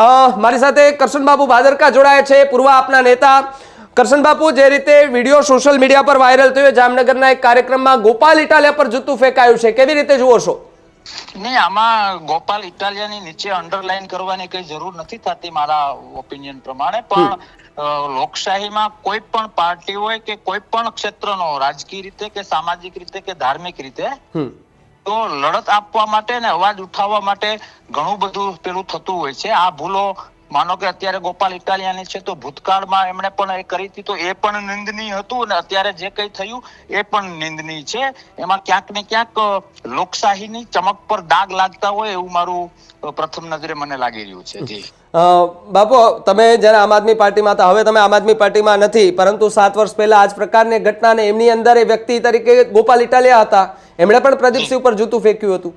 મારી સાથે કરશનબાબુ ભાદરકા જોડાયા છે પૂર્વ આપના નેતા. કરશનબાબુ જે રીતે વીડિયો સોશિયલ મીડિયા પર વાયરલ થયો જામનગરના એક કાર્યક્રમમાં ગોપાલ ઇટાલિયા પર જૂતું ફેંકાયું છે. કેવી રીતે જુઓ છો? નહીં આમાં ગોપાલ ઇટાલિયાની નીચે અંડરલાઈન કરવાની કઈ જરૂર નથી થતી મારા ઓપિનિયન પ્રમાણે પણ લોકશાહીમાં કોઈ પણ પાર્ટી હોય કે કોઈ પણ ક્ષેત્રનો રાજકીય રીતે કે સામાજિક રીતે કે ધાર્મિક રીતે તો લડત આપવા માટે ને અવાજ ઉઠાવવા માટે ઘણું બધું પેલું થતું હોય છે. આ ભૂલો માનો કે અત્યારે ગોપાલ ઇટાલિયાની છે તો ભૂતકાળમાં એમણે પણ એ કરી હતી તો એ પણ નિંદનીય હતું અને અત્યારે જે કંઈ થયું એ પણ નિંદનીય છે. એમાં ક્યાંક ને ક્યાંક લોકશાહીની ચમક પર દાગ લાગતા હોય એવું મારું પ્રથમ નજરે મને લાગી રહ્યું છે. જી. બાપુ તમે જ્યારે આમ આદમી પાર્ટીમાં હતા હવે તમે આમ આદમી પાર્ટીમાં નથી પરંતુ સાત વર્ષ પહેલા આ જ પ્રકારની ઘટનાને એમની અંદર એ વ્યક્તિ તરીકે ગોપાલ ઇટાલિયા હતા. એમણે પણ પ્રદીપસિંહ ઉપર જૂતું ફેંક્યું હતું.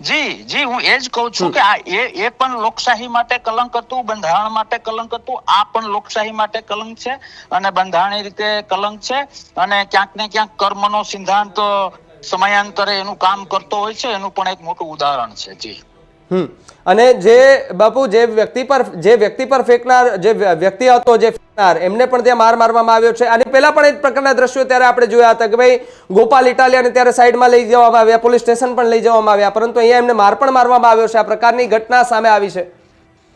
જી જી હું એ જ કહું છું કે આ એ એ પણ લોકશાહી માટે કલંક હતું બંધારણ માટે કલંક હતું આ પણ લોકશાહી માટે કલંક છે અને બંધારણીય રીતે કલંક છે અને ક્યાંક ને ક્યાંક કર્મનો સિદ્ધાંત સમયાંતરે એનું કામ કરતો હોય છે એનું પણ એક મોટું ઉદાહરણ છે જી. અને જે બાપુ, જે વ્યક્તિ પર, જે વ્યક્તિ પર ફેંકનાર, જે વ્યક્તિ હતો જે ફેંકનાર, એમને પણ ત્યાં માર મારવામાં આવ્યો છે. અને પહેલા પણ એ પ્રકારના દ્રશ્યો ત્યારે આપણે જોયા હતા કે ભાઈ, ગોપાલ ઇટાલિયાને ત્યારે સાઈડમાં લઈ જવામાં આવ્યા, પોલીસ સ્ટેશન પણ લઈ જવામાં આવ્યા, પરંતુ અહીંયા એમને માર પણ મારવામાં આવ્યો છે. આ પ્રકારની ઘટના સામે આવી છે.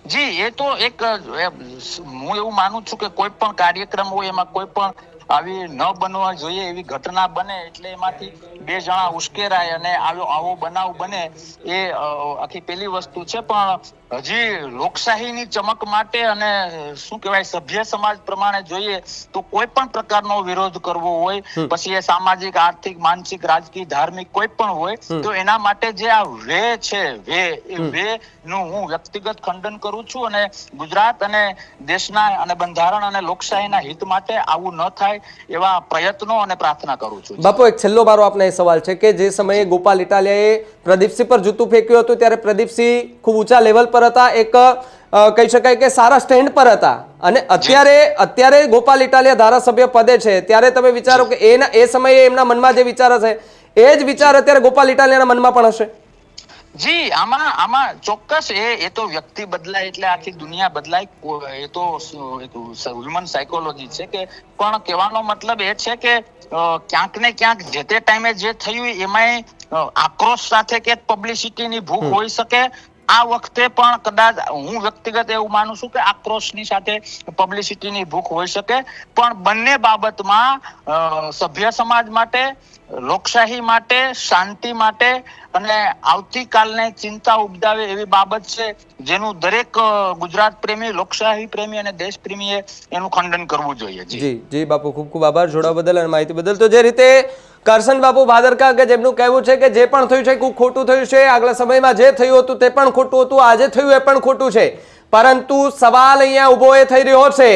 જી, એ તો એક હું એવું માનું છું કે કોઈ પણ કાર્યક્રમ હોય, એમાં કોઈ પણ આવી ન બનવા જોઈએ એવી ઘટના બને એટલે એમાંથી બે જણા ઉશ્કેરાય અને આવો આવો બનાવ બને એ આખી પેલી વસ્તુ છે. પણ હજી લોકશાહીની ચમક માટે અને શું કહેવાય સભ્ય સમાજ પ્રમાણે જોઈએ તો કોઈ પણ પ્રકારનો વિરોધ કરવો હોય પછી એ સામાજિક આર્થિક માનસિક રાજકીય ધાર્મિક કોઈ પણ હોય તો એના માટે જે આ વે છે વે એ વે નું હું વ્યક્તિગત ખંડન કરું છું અને ગુજરાત અને દેશના અને બંધારણ અને લોકશાહીના હિત માટે આવું ન થાય એવા પ્રયત્નો અને પ્રાર્થના કરું છું. બાપુ એક છેલ્લો મારો આપને એ સવાલ છે કે જે સમયે ગોપાલ ઇટાલિયાએ પ્રદીપસિંહ પર જૂતું ફેંક્યું હતું ત્યારે પ્રદીપસિંહ ખૂબ ઊંચા લેવલ પર હતા એક કહી શકાય કે સારા સ્ટેન્ડ પર હતા. અને અત્યારે અત્યારે ગોપાલ ઇટાલિયા ધારાસભ્ય પદે છે. ત્યારે તમે વિચારો કે એના એ સમયે એમના મનમાં જે વિચાર હશે એ જ વિચાર અત્યારે ગોપાલ ઇટાલિયાના મનમાં પણ હશે? જી આમાં આમાં ચોક્કસ એ એ તો વ્યક્તિ બદલાય એટલે આખી દુનિયા બદલાય. એ તો હ્યુમન સાયકોલોજી છે કે પણ કહેવાનો મતલબ એ છે કે ક્યાંક ને ક્યાંક જે તે ટાઈમે જે થયું એમાંય આક્રોશ સાથે કે પબ્લિસિટીની ભૂખ હોઈ શકે આ વખતે પણ કદાચ હું વ્યક્તિગત એવું માનું છું કે આક્રોશની સાથે પબ્લિસિટીની ભૂખ હોઈ શકે, પણ બંને બાબતમાં સભ્ય સમાજ માટે, લોકશાહી માટે, શાંતિ માટે અને આવતીકાલને ચિંતા ઉપજાવે એવી બાબત છે, જેનું દરેક ગુજરાત પ્રેમી, લોકશાહી પ્રેમી અને દેશ પ્રેમીએ એનું ખંડન કરવું જોઈએ. જી. જી બાપુ, ખૂબ ખૂબ આભાર. જોડાવા બદલ અને માહિતી બદલ. તો જે રીતે કરશન બાપુ ભાદરકા કે જેમનું કહેવું છે કે જે પણ થયું છે, ખૂબ ખોટું થયું છે. આગલા સમયમાં જે થયું હતું તે પણ ખોટું હતું, આજે થયું એ પણ ખોટું છે. પરંતુ સવાલ અહીંયા ઊભો એ થઈ રહ્યો છે.